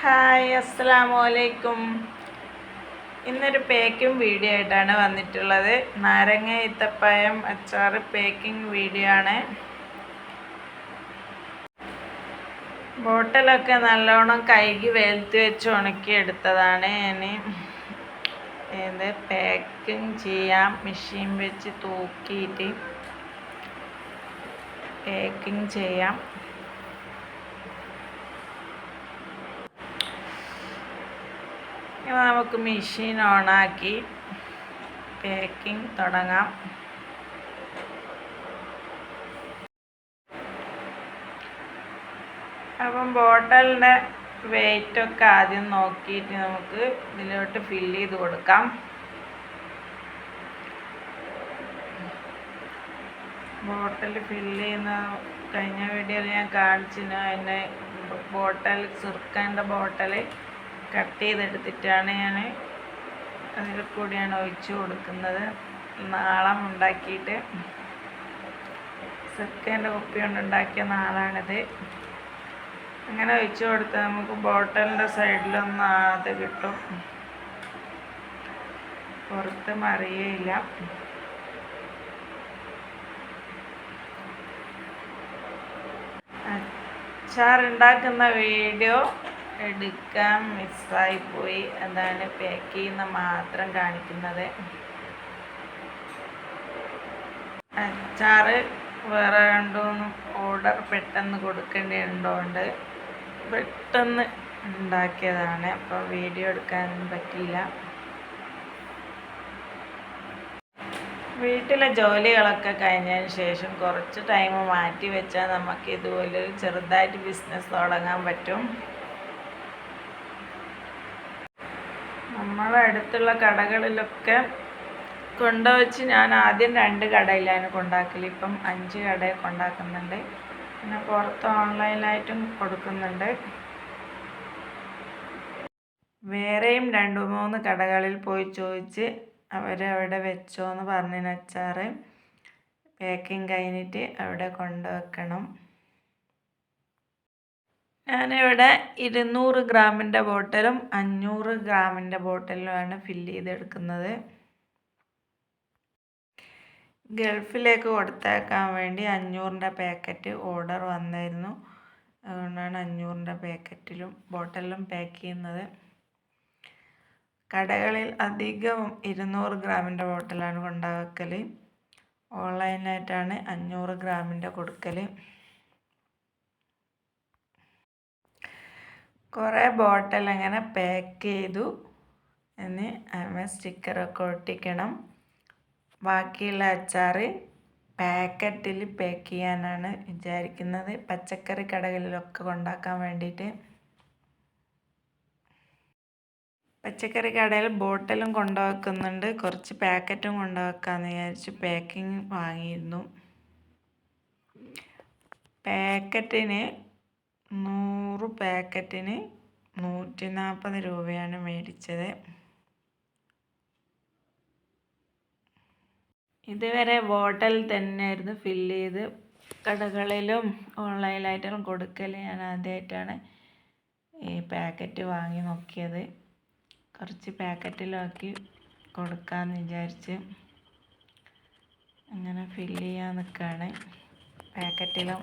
Hi അസ്സലാമു അലൈക്കും ഇന്നൊരു പേക്കിംഗ് വീഡിയോ ആയിട്ടാണ് വന്നിട്ടുള്ളത്. നാരങ്ങ ഇത്തപ്പായം അച്ചാർ പേക്കിംഗ് വീഡിയോ ആണ്. ബോട്ടിലൊക്കെ നല്ലോണം കഴുകി വെളുത്ത് വെച്ച് ഉണക്കി എടുത്തതാണ് ഇനി. ഇത് പാക്കിംഗ് ചെയ്യാം. മെഷീൻ വെച്ച് തൂക്കിയിട്ട് പാക്കിംഗ് ചെയ്യാം. നമുക്ക് മെഷീൻ ഓണാക്കി പാക്കിംഗ് തുടങ്ങാം. അപ്പം ബോട്ടലിന്റെ വെയിറ്റൊക്കെ ആദ്യം നോക്കിയിട്ട് നമുക്ക് ഇതിലോട്ട് ഫില്ല് ചെയ്ത് കൊടുക്കാം. ബോട്ടിൽ ഫില്ല് ചെയ്യുന്ന കഴിഞ്ഞ വീഡിയോയിൽ ഞാൻ കാണിച്ചിരുന്നു. അതിന്റെ ബോട്ടൽ സുർക്കന്റെ ബോട്ടൽ കട്ട് ചെയ്തെടുത്തിട്ടാണ് ഞാൻ അതിൽ കൂടിയാണ് ഒഴിച്ചു കൊടുക്കുന്നത്. നാളം ഉണ്ടാക്കിയിട്ട് സുർക്കേന്റെ കുപ്പി കൊണ്ട് ഉണ്ടാക്കിയ നാളാണിത്. അങ്ങനെ ഒഴിച്ചു കൊടുത്താൽ നമുക്ക് ബോട്ടലിന്റെ സൈഡിലൊന്നും ആകാതെ കിട്ടും. പുറത്ത് മറിയേയില്ല. അച്ചാർ ഉണ്ടാക്കുന്ന വീഡിയോ എടുക്കാൻ മിസ്സായി പോയി. അതാണ് പാക്ക് ചെയ്യുന്ന മാത്രം കാണിക്കുന്നത്. അച്ചാറ് വേറെ രണ്ടുമൂന്ന് ഓർഡർ പെട്ടെന്ന് കൊടുക്കേണ്ടതുകൊണ്ട് പെട്ടെന്ന് ഉണ്ടാക്കിയതാണ്. അപ്പോൾ വീഡിയോ എടുക്കാൻ പറ്റിയില്ല. വീട്ടിലെ ജോലികളൊക്കെ കഴിഞ്ഞതിന് ശേഷം കുറച്ച് ടൈം മാറ്റി വെച്ചാൽ നമുക്ക് ഇതുപോലെ ചെറുതായിട്ട് ബിസിനസ് തുടങ്ങാൻ പറ്റും. നമ്മളെ അടുത്തുള്ള കടകളിലൊക്കെ കൊണ്ടുവച്ച് ഞാൻ ആദ്യം രണ്ട് കടയിലാണ് കൊണ്ടാക്കൽ ഇപ്പം അഞ്ച് കടയിൽ കൊണ്ടാക്കുന്നുണ്ട്. പിന്നെ പുറത്ത് ഓൺലൈനായിട്ടും കൊടുക്കുന്നുണ്ട്. വേറെയും രണ്ട് മൂന്ന് കടകളിൽ പോയി ചോദിച്ച് അവരവിടെ വെച്ചോ എന്ന് പറഞ്ഞതിന് അച്ചാറ് പാക്കിങ് കഴിഞ്ഞിട്ട് അവിടെ കൊണ്ടുവെക്കണം. ഞാനിവിടെ ഇരുന്നൂറ് ഗ്രാമിന്റെ ബോട്ടിലും അഞ്ഞൂറ് ഗ്രാമിന്റെ ബോട്ടിലുമാണ് ഫില്ല് ചെയ്തെടുക്കുന്നത്. ഗൾഫിലേക്ക് കൊടുത്തേക്കാൻ വേണ്ടി അഞ്ഞൂറിന്റെ പാക്കറ്റ് ഓർഡർ വന്നായിരുന്നു അതുകൊണ്ടാണ് അഞ്ഞൂറിന്റെ പാക്കറ്റിലും ബോട്ടിലും പാക്ക് ചെയ്യുന്നത്. കടകളിൽ അധികവും ഇരുന്നൂറ് ഗ്രാമിന്റെ ബോട്ടിലാണ് കൊണ്ടാക്കൽ ഓൺലൈനായിട്ടാണ് അഞ്ഞൂറ് ഗ്രാമിന്റെ കൊടുക്കൽ കുറേ ബോട്ടിൽ അങ്ങനെ പാക്ക് ചെയ്തു. എന്ന് അതിന് സ്റ്റിക്കറൊക്കെ ഒട്ടിക്കണം. ബാക്കിയുള്ള അച്ചാർ പാക്കറ്റിൽ പാക്ക് ചെയ്യാനാണ് വിചാരിക്കുന്നത്. പച്ചക്കറി കടകളിലൊക്കെ കൊണ്ടാക്കാൻ വേണ്ടിയിട്ട്. പച്ചക്കറി കടയിൽ ബോട്ടിലും കൊണ്ടുവെക്കുന്നുണ്ട്. കുറച്ച് പാക്കറ്റും കൊണ്ടുവെക്കാമെന്ന് വിചാരിച്ച് പാക്കിങ് വാങ്ങിയിരുന്നു. പാക്കറ്റിന് നൂറ് പാക്കറ്റിന് നൂറ്റി നാൽപ്പത് രൂപയാണ് മേടിച്ചത്. ഇതുവരെ ബോട്ടിൽ തന്നെയായിരുന്നു ഫില്ല് ചെയ്ത്. കടകളിലും ഓൺലൈനായിട്ടും കൊടുക്കൽ ഞാൻ ആദ്യമായിട്ടാണ് ഈ പാക്കറ്റ് വാങ്ങി നോക്കിയത്. കുറച്ച് പാക്കറ്റിലാക്കി കൊടുക്കാമെന്ന് വിചാരിച്ച് അങ്ങനെ ഫില്ല് ചെയ്യാൻ നിൽക്കുകയാണ് പാക്കറ്റിലും